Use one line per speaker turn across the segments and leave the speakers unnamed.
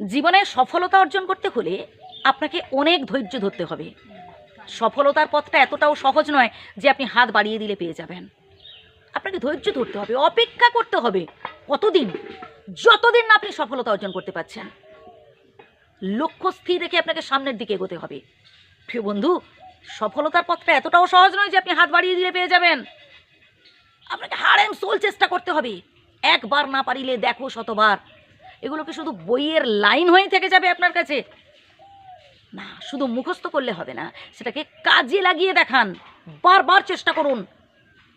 জীবনে সফলতা অর্জন করতে হলে আপনাকে অনেক ধৈর্য ধরতে হবে। সফলতার পথটা এতটাও সহজ নয় যে আপনি হাত বাড়িয়ে দিলে পেয়ে যাবেন। আপনাকে ধৈর্য ধরতে হবে, অপেক্ষা করতে হবে কতদিন, যতদিন না আপনি সফলতা অর্জন করতে পারছেন। লক্ষ্য স্থির রেখে আপনাকে সামনের দিকে এগোতে হবে। প্রিয় বন্ধু, সফলতার পথটা এতটাও সহজ নয় যে আপনি হাত বাড়িয়ে দিলে পেয়ে যাবেন। আপনাকে হাড় অ্যান্ড সোল চেষ্টা করতে হবে। একবার না পারিলে দেখো শতবার। এগুলো কি শুধু বইয়ের লাইন হয়ে থেকে যাবে আপনার কাছে। না, শুধু মুখস্থ করলে হবে না, সেটাকে কাজে লাগিয়ে দেখান। বারবার চেষ্টা করুন।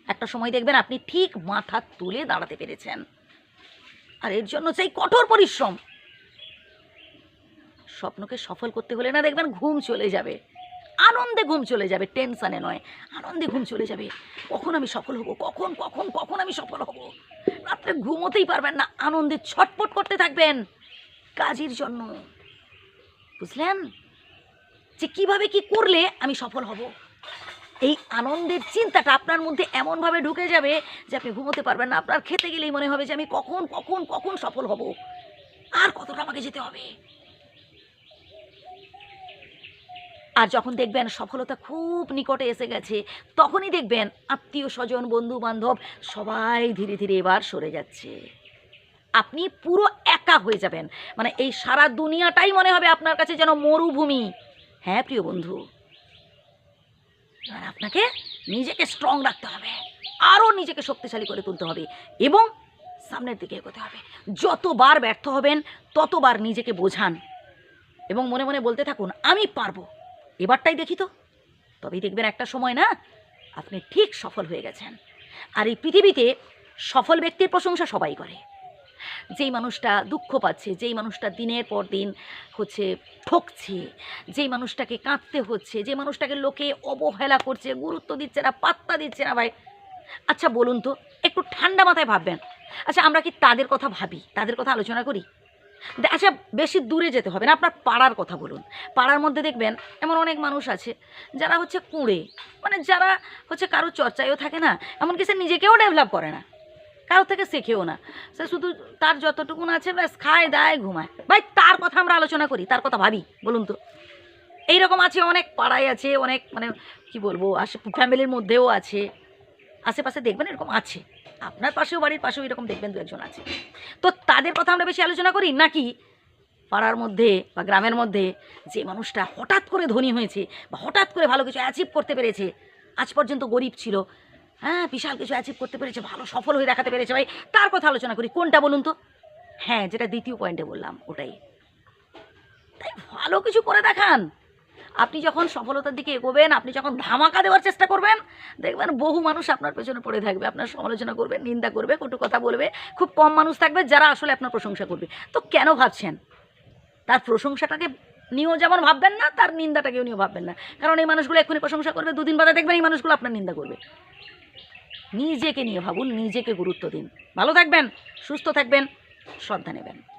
একটা সময় দেখবেন আপনি ঠিক মাথা তুলে দাঁড়াতে পেরেছেন। আর এর জন্য চাই কঠোর পরিশ্রম। স্বপ্নকে সফল করতে হলে না দেখবেন ঘুম চলে যাবে। আনন্দে ঘুম চলে যাবে, টেনশানে নয়। আনন্দে ঘুম চলে যাবে। কখন আমি সফল হব? কখন কখন কখন আমি সফল হব? রাত্রে ঘুমোতেই পারবেন না, আনন্দে ছটপট করতে থাকবেন কাজের জন্য। বুঝলেন? যে কীভাবে কি করলে আমি সফল হব? এই আনন্দের চিন্তাটা আপনার মধ্যে এমনভাবে ঢুকে যাবে যে আপনি ঘুমোতে পারবেন না। আপনার খেতে গেলেই মনে হবে যে আমি কখন কখন কখন সফল হব? আর কতটা আমাকে যেতে হবে? আর যখন দেখবেন সফলতা খুব নিকটে এসে গেছে, তখনই দেখবেন আত্মীয় স্বজন বন্ধু বান্ধব সবাই ধীরে ধীরে এবার সরে যাচ্ছে। আপনি পুরো একা হয়ে যাবেন। মানে এই সারা দুনিয়াটাই মনে হবে আপনার কাছে যেন মরুভূমি। হ্যাঁ প্রিয় বন্ধু? আর আপনাকে নিজেকে স্ট্রং রাখতে হবে। আরও নিজেকে শক্তিশালী করে তুলতে হবে এবং সামনের দিকে এগোতে হবে। যতবার ব্যর্থ হবেন, ততবার নিজেকে বোঝান এবং মনে মনে বলতে থাকুন, আমি পারব। এবারটাই দেখি তো। তবেই দেখবেন একটা সময় না আপনি ঠিক সফল হয়ে গেছেন। আর এই পৃথিবীতে সফল ব্যক্তির প্রশংসা সবাই করে। যেই মানুষটা দুঃখ পাচ্ছে, যেই মানুষটা দিনের পর দিন হচ্ছে ঠকছে, যেই মানুষটাকে কাঁদতে হচ্ছে যে মানুষটাকে লোকে অবহেলা করছে, গুরুত্ব দিচ্ছে না, পাত্তা দিচ্ছে না ভাই। আচ্ছা বলুন তো, একটু ঠান্ডা মাথায় ভাববেন। আচ্ছা আমরা কি তাদের কথা ভাবি, তাদের কথা আলোচনা করি? আচ্ছা বেশি দূরে যেতে হবে না, আপনার পাড়ার কথা বলুন। পাড়ার মধ্যে দেখবেন এমন অনেক মানুষ আছে, যারা হচ্ছে কুঁড়ে মানে যারা হচ্ছে কারও চর্চায়ও থাকে না, এমনকি সে নিজেকেও ডেভেলপ করে না, কারোর থেকে শেখেও না। সে শুধু তার যতটুকুন আছে, ব্যাস, খায়, দায়, ঘুমায়। ভাই, তার কথা আমরা আলোচনা করি, তার কথা ভাবি, বলুন তো। এইরকম আছে অনেক পাড়ায় আছে, অনেক মানে কি বলব, আশে ফ্যামিলির মধ্যেও আছে, আশেপাশে দেখবেন এরকম আছে। আপনার পাশেও বাড়ির পাশেও এরকম দেখবেন দু একজন আছে। তো তাদের কথা আমরা বেশি আলোচনা করি? নাকি পাড়ার মধ্যে বা গ্রামের মধ্যে যে মানুষটা হঠাৎ করে ধনী হয়েছে বা হঠাৎ করে ভালো কিছু অ্যাচিভ করতে পেরেছে, আজ পর্যন্ত গরিব ছিল হ্যাঁ বিশাল কিছু অ্যাচিভ করতে পেরেছে, ভালো, সফল হয়ে দেখাতে পেরেছে ভাই, তার কথা আলোচনা করি। কোনটা বলুন তো? হ্যাঁ যেটা দ্বিতীয় পয়েন্টে বললাম, ওটাই। তাই ভালো কিছু করে দেখান। আপনি যখন সফলতার দিকে এগোবেন, আপনি যখন ধামাকা দেওয়ার চেষ্টা করবেন, দেখবেন বহু মানুষ আপনার পেছনে পড়ে থাকবে, আপনার সমালোচনা করবে, নিন্দা করবে, কটু কথা বলবে, খুব কম মানুষ থাকবে যারা আসলে আপনার প্রশংসা করবে। তো কেন ভাবছেন? তার প্রশংসাটাকে নিয়েও যেমন ভাববেন না, তার নিন্দাটাকেও নিয়েও ভাববেন না। কারণ এই মানুষগুলো এক্ষুনি প্রশংসা করবে, দুদিন বাদে দেখবেন এই মানুষগুলো আপনার নিন্দা করবে। নিজেকে নিয়ে ভাবুন, নিজেকে গুরুত্ব দিন। ভালো থাকবেন, সুস্থ থাকবেন, শ্রদ্ধা নেবেন।